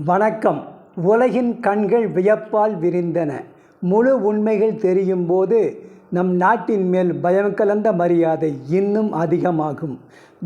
வணக்கம். உலகின் கண்கள் வியப்பால் விரிந்தன. முழு உண்மைகள் தெரியும் போது நம் நாட்டின் மேல் பயம் கலந்த மரியாதை இன்னும் அதிகமாகும்.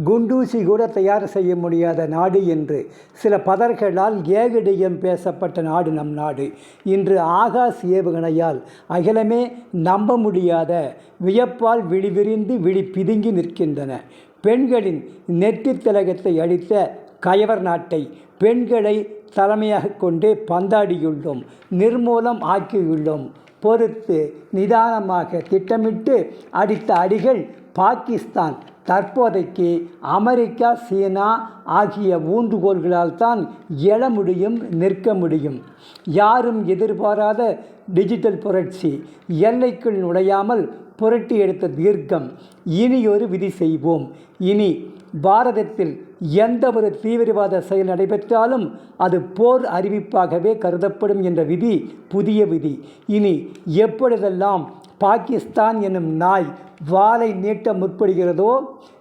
குண்டூசி கூட தயார் செய்ய முடியாத நாடு என்று சில பதர்களால் ஏகடியம் பேசப்பட்ட நாடு நம் நாடு. இன்று ஆகாஷ் ஏவுகணையால் அகிலமே நம்ப முடியாத வியப்பால் விழிவிரிந்து விழி பிதுங்கி நிற்கின்றன. பெண்களின் நெற்றித் திலகத்தை அழித்த கயவர் நாட்டை பெண்களை தலைமையாக கொண்டு பந்தாடியுள்ளோம் நிர்மூலம் ஆக்கியுள்ளோம். பொறுத்து நிதானமாக திட்டமிட்டு அடித்த அடிகள் பாகிஸ்தான் தற்போதைக்கு அமெரிக்கா சீனா ஆகிய ஊன்றுகோள்களால் தான் எழ முடியும் நிற்க முடியும். யாரும் எதிர்பாராத டிஜிட்டல் புரட்சி எல்லைக்குள் நுழையாமல் புரட்டி எடுத்த தீர்க்கம். இனி ஒரு விதி செய்வோம். இனி பாரதத்தில் எந்த ஒரு தீவிரவாத செயல் நடைபெற்றாலும் அது போர் அறிவிப்பாகவே கருதப்படும் என்ற விதி புதிய விதி. இனி எப்பொழுதெல்லாம் பாகிஸ்தான் எனும் நாய் வாளை நீட்ட முற்படுகிறதோ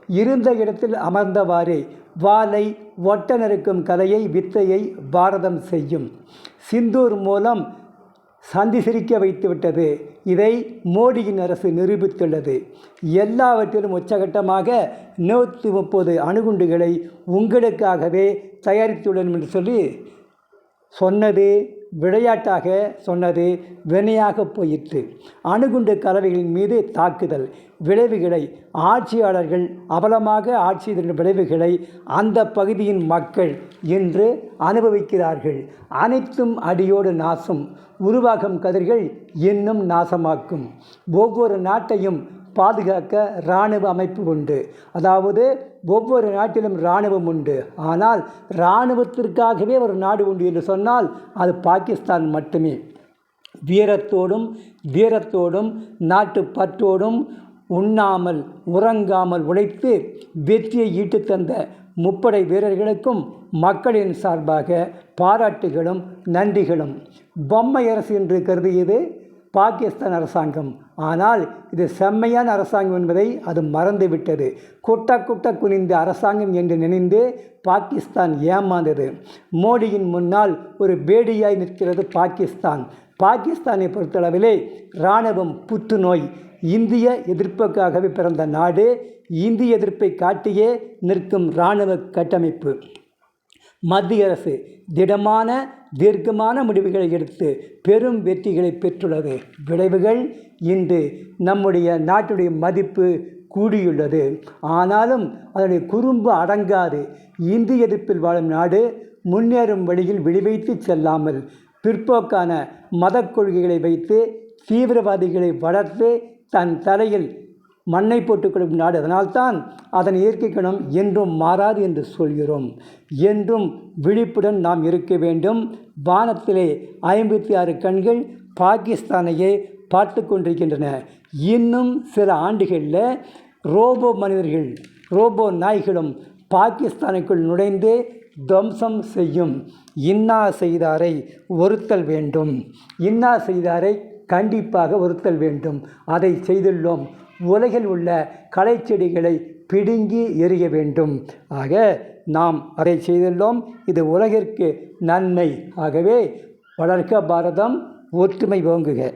இருந்த இடத்தில் அமர்ந்தவாறே வாளை ஒட்ட நறுக்கும் கலையை வித்தையை பாரதம் செய்யும். சிந்தூர் மூலம் சந்தி சிரிக்க வைத்துவிட்டது. இதை மோடியின் அரசு நிரூபித்துள்ளது. எல்லாவற்றிலும் உச்சகட்டமாக நூற்றி முப்பது அணுகுண்டுகளை உங்களுக்காகவே தயாரித்துள்ளோம் என்று சொல்லி சொன்னது விளையாட்டாக சொன்னது வினையாக போயிற்று. அணுகுண்டு கலவைகளின் மீது தாக்குதல். விளைவுகளை ஆட்சியாளர்கள் அபலமாக ஆட்சி விளைவுகளை அந்த பகுதியின் மக்கள் இன்று அனுபவிக்கிறார்கள். அனைத்தும் அடியோடு நாசம். உருவாகும் கதிர்கள் இன்னும் நாசமாக்கும். ஒவ்வொரு நாட்டையும் பாதுகாக்க இராணுவ அமைப்பு உண்டு. அதாவது ஒவ்வொரு நாட்டிலும் இராணுவம் உண்டு. ஆனால் இராணுவத்திற்காகவே ஒரு நாடு உண்டு என்று சொன்னால் அது பாகிஸ்தான் மட்டுமே. வீரத்தோடும் வீரத்தோடும் நாட்டு பற்றோடும் உண்ணாமல் உறங்காமல் உழைத்து வெற்றியை ஈட்டு தந்த முப்படை வீரர்களுக்கும் மக்களின் சார்பாக பாராட்டுகளும் நன்றிகளும். பொம்மை அரசு என்று கருதியது பாகிஸ்தான் அரசாங்கம். ஆனால் இது செம்மையான அரசாங்கம் என்பதை அது மறந்துவிட்டது. குட்ட குட்ட குனிந்த அரசாங்கம் என்று நினைந்து பாகிஸ்தான் ஏமாந்தது. மோடியின் முன்னால் ஒரு பேடியாய் நிற்கிறது பாகிஸ்தான். பாகிஸ்தானை பொறுத்தளவிலே இராணுவம் புற்றுநோய் இந்திய எதிர்ப்புக்காகவே பிறந்த நாடு இந்திய எதிர்ப்பை காட்டியே நிற்கும் இராணுவ கட்டமைப்பு. மத்திய அரசு திடமான தீர்க்கமான முடிவுகளை எடுத்து பெரும் வெற்றிகளை பெற்றுள்ளது. விளைவுகள் இன்று நம்முடைய நாட்டுடைய மதிப்பு கூடியுள்ளது. ஆனாலும் அதனுடைய குறும்பு அடங்காது. இந்திய எதிர்ப்பில் வாழும் நாடு முன்னேறும் வழியில் விழிவைத்து செல்லாமல் பிற்போக்கான மத கொள்கைகளை வைத்து தீவிரவாதிகளை வளர்த்து தன் தலையில் மண்ணை போட்டுக் கொடுக்கும் நாடு. அதனால்தான் அதன் இயற்கை குணம் என்றும் மாறாது என்று சொல்கிறோம். என்றும் விழிப்புடன் நாம் இருக்க வேண்டும். வானத்திலே ஐம்பத்தி ஆறு கண்கள் பாகிஸ்தானையே பார்த்து கொண்டிருக்கின்றன. இன்னும் சில ஆண்டுகளில் ரோபோ மனிதர்கள் ரோபோ நாய்களும் பாகிஸ்தானுக்குள் நுழைந்து துவம்சம் செய்யும். இன்னா செய்தாரை ஒருத்தல் வேண்டும். இன்னா செய்தாரை கண்டிப்பாக ஒருத்தல் வேண்டும். அதை செய்துள்ளோம். உலகில் உள்ள களைச்செடிகளை பிடுங்கி எறிய வேண்டும். ஆக நாம் அதை செய்துள்ளோம். இது உலகிற்கு நன்மை. ஆகவே வளர்க்க பாரதம் ஒற்றுமை ஓங்குக